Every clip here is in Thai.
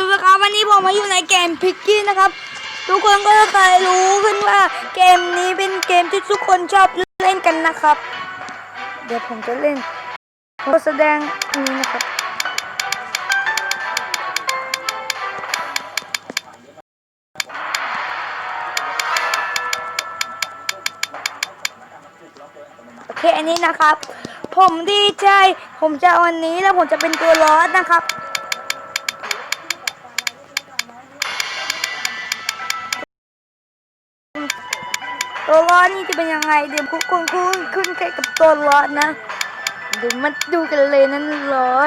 สวัสดีครับวันนี้ผมมาอยู่ในเกมพิกกี้นะครับ ทุกคนก็จะเคยรู้ขึ้นว่าเกมนี้เป็นเกมที่ทุกคนชอบเล่นกันนะครับ เดี๋ยวผมจะเล่นผมแสดงนี้นะครับโอเคอันนี้นะครับ ผมดีใจ ผมจะเอาอันนี้แล้วผมจะเป็นตัวลอสนะครับ ตัวร้อนนี่จะเป็นยังไงเดี๋ยวคุณคุณคุณขึ้นแค่กับตัวร้อนนะเดี๋ยวมาดูกันเลยนั่นร้อ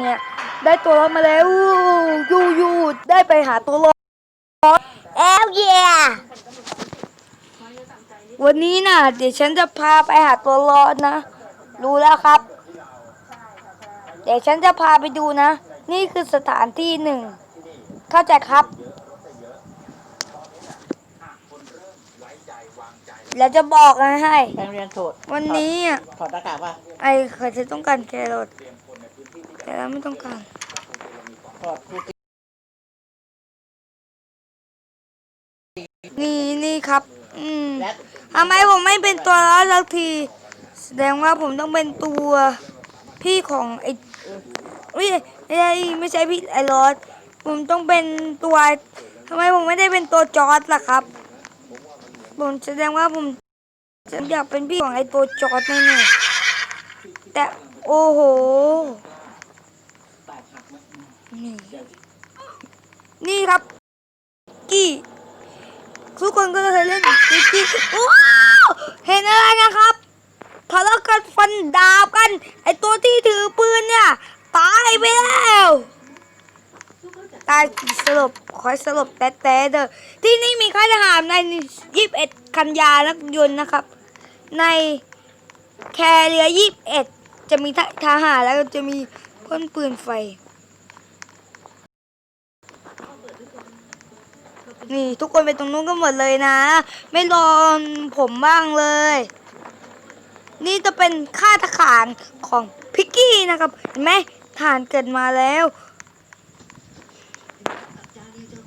เนี่ยได้ตัวร้อนมาแล้วยูยูได้ไปหาตัวร้อนแอลเยวันนี้นะเดี๋ยวฉันจะพาไปหาตัวร้อนนะรู้แล้วครับ เดี๋ยวฉันจะพาไปดูนะ นี่คือสถานที่หนึ่ง เข้าใจครับ แล้วจะบอกนะให้ แปลงเรียนสูตรวันนี้อะถอดหน้ากากป่ะไอ้ใครจะต้องการแครอทแต่เราไม่ต้องการ ถอดดูสินี่นี่ครับ อืมและทำไมผมไม่เป็นตัวร้ายสักที แสดงว่าผมต้องเป็นตัวพี่ของไอ้ไม่ใช่ไม่ใช่ไม่ใช่พี่ไอ้รอดผมต้องเป็นตัวทำไมผมไม่ได้เป็นตัวจอร์ดล่ะครับ ผมแสดงว่าผมอยากเป็นพี่ของไอ้ตัวจอดแน่ๆแต่โอ้โห นี่นี่ครับ กี้ ทุกคนก็เคยเล่นกี้ว้เห็นอะไรนะครับทะเลาะกันฟันดาบกัน ไอตัวที่ถือปืนเนี่ย ตายไปแล้ว ตายสลบคอยสลบแต่แต่เด้อที่นี่มีค่ายทหารในยี่สิบเอ็ดกันยานักยนต์นะครับ ในแคเรือยี่สิบเอ็ดจะมีทหารแล้วจะมีพ่นปืนไฟ นี่ทุกคนไปตรงนู้นกันหมดเลยนะ ไม่รอผมบ้างเลย นี่จะเป็นค่าทหารของพิกกี้นะครับ เห็นไหมทหารเกิดมาแล้ว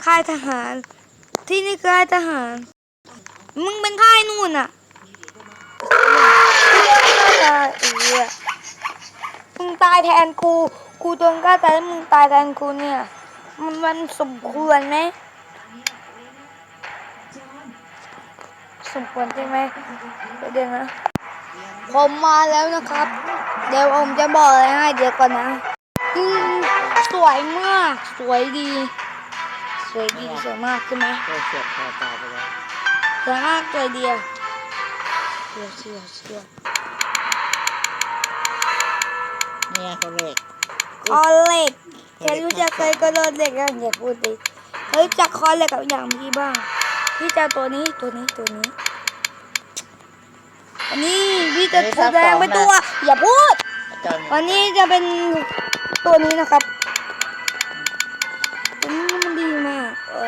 ค่ายทหาร ที่นี่คือค่ายทหาร มึงเป็นค่ายนู่นอะมึงตายแทนกูกูโดนกล้าตายแล้วมึงตายแทนกูเนี่ย มันมันสมควรไหมสมควรใช่ไหมเดี๋ยวนะผมมาแล้วนะครับ เดี๋ยวผมจะบอกอะไรให้เดี๋ยวก่อนนะสวยมาก สวยดี วยดีสวยมากใช่ไหมเสียบเสียบคอตายไปแล้วสวยมากสวยดีอะเชื่อเชื่อเชื่อเนี่ยเขาเหล็กคอเหล็กแค่รู้จักเคยก็โดนเหล็กกันอย่าพูดดิเฮ้ยจักคอเหล็กกับอย่างพี่บ้าง พี่จะเอาตัวนี้ตัวนี้ตัวนี้ อันนี้พี่จะแสดงเป็นตัว อย่าพูดอาจารย์วันนี้จะเป็นตัวนี้นะครับ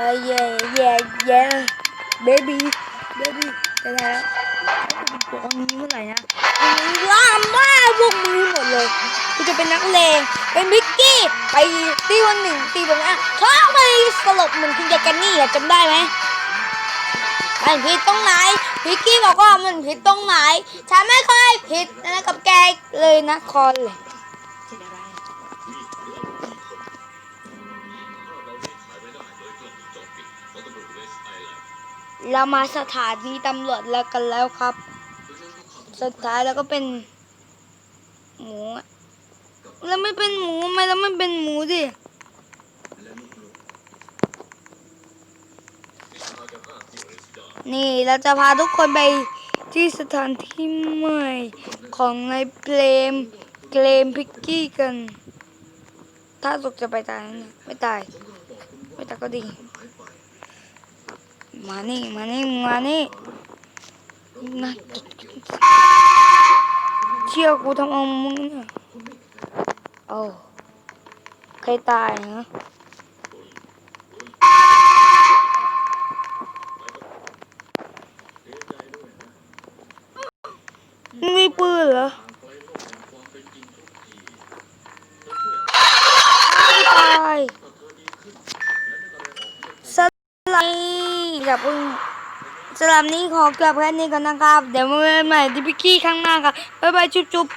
เออย่เย่เย่เบบี้เบบี้จะได้แล้วตัวนี้เมื่อไหร่นะล่ามมาพวกมือหมดเลยกูจะเป็นนักเลงเป็นพิกกี้ไปตีวันหนึ่งตีแบบนั้นท้องไปสลบเหมือนคุณยายแกันนี่จำได้ไหมมันผิดตรงไหนพิกกี้บอกว่ามันผิดตรงไหนฉันไม่เคยผิดนะกับแกเลยนะคอนเลย เรามาสถานีตำรวจแล้วกันแล้วครับ สุดท้ายแล้วก็เป็น หมูแล้วไม่เป็นหมูทำไมแล้วไม่เป็นหมูดินี่เราจะพาทุกคนไปที่สถานที่ใหม่ของในเพลมเกลมพิกกี้กัน ถ้าสุกจะไปตายนะไม่ตาย ไม่ตายก็ดี มานี่มานี่มานี่นะเชี่ยกูทำเอามึงเนี่ยเอาใครตายนะมึงมีปืนเหรอไม่ตาย รับกับพึ่งสำหรับนี้ขอกลับแค่นี้ก่อนนะครับ เดี๋ยวมาเจอใหม่ที่พิกกี้ข้างหน้าครับบ๊ายบายจุ๊บ